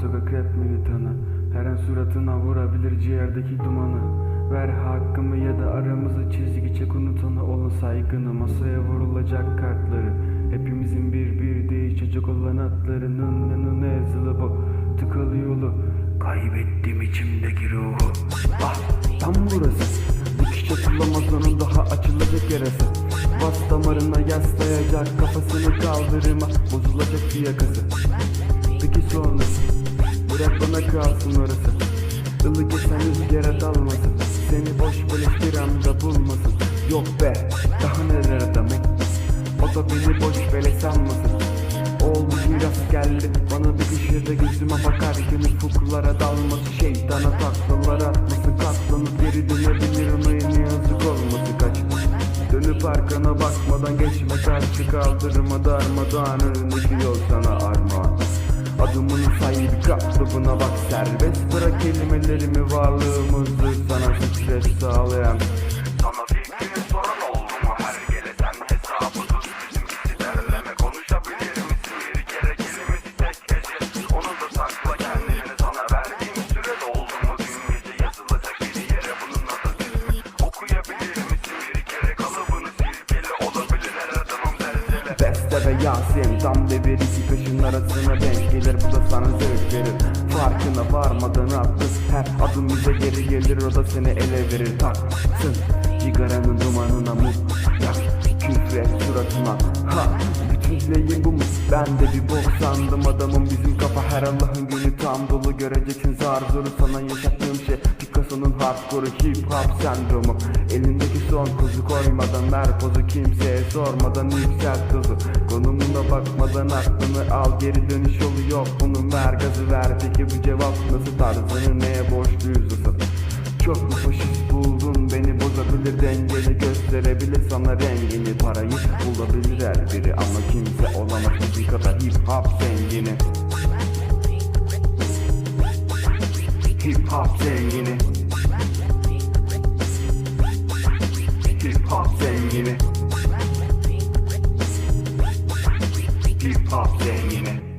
sokak rap militanı. Her an suratına vurabilir ciğerdeki dumanı. Ver hakkımı ya da aramızı çizgi çek unutana olan saygını. Masaya vurulacak kartları. Hepimizin bir bir değişecek olan atlarının yanına yazılı bu Tıkalı yolu. Kaybettim içimdeki ruhu. Ah tam burası. Dikişe kullanmaz onun daha açılacak yarası. Bas damarına yaslayacak kafasını kaldırıma. Bozulacak yakası Peki sonrası? Bırak bana kalsın orası. Ilık esen rüzgara dalmasın. Seni boş böyle bir anda bulmasın. Yok be daha neler adam O da beni boş böyle sanmasın. Oldu biraz geldi Bana bir kişide gözüme bakarken ufuklara dalması. Şeytana taklalar atması. Katlanıp geri dönebilirim Aynı yazık olması. Kaç. Dönüp arkana bakmadan geçme. Karşı kaldırıma darmadağın önündeki yol sana armağan Adımını sahibi kalıbına bak serbest Bırak kelimelerimi varlığımızdır sana stres sağlayan. Sana fikrini Ve Yasin tam devir iki kaşın arasına denk gelir. Bu da sana zevk verir. Farkına varmadan attın Her adım bize geri gelir. O da seni ele verir. Taksın Cigaranın dumanına mum Ben de bir bok sandım adamım bizim kafa. Her Allah'ın günü tam dolu. Göreceksin zar zoru sana yaşattığım şey. Picasso'nun hardcore hip hop sendromu. Elindeki son kuzu koymadan ver pozu. Kimseye sormadan yükselt tuzu. Konumuna bakmadan aklını al geri dönüş yolu yok. Bunun ver gazı ver. Peki bu cevap nasıl? Tarzını neye borçluyuz ısın çok mu faşist buldun? Beni bozabilir dengeni gösterebilir. Sana rengini parayı bulabilir hop zengini. Hip hop zengini. Hip hop zengini. Hip hop zengini.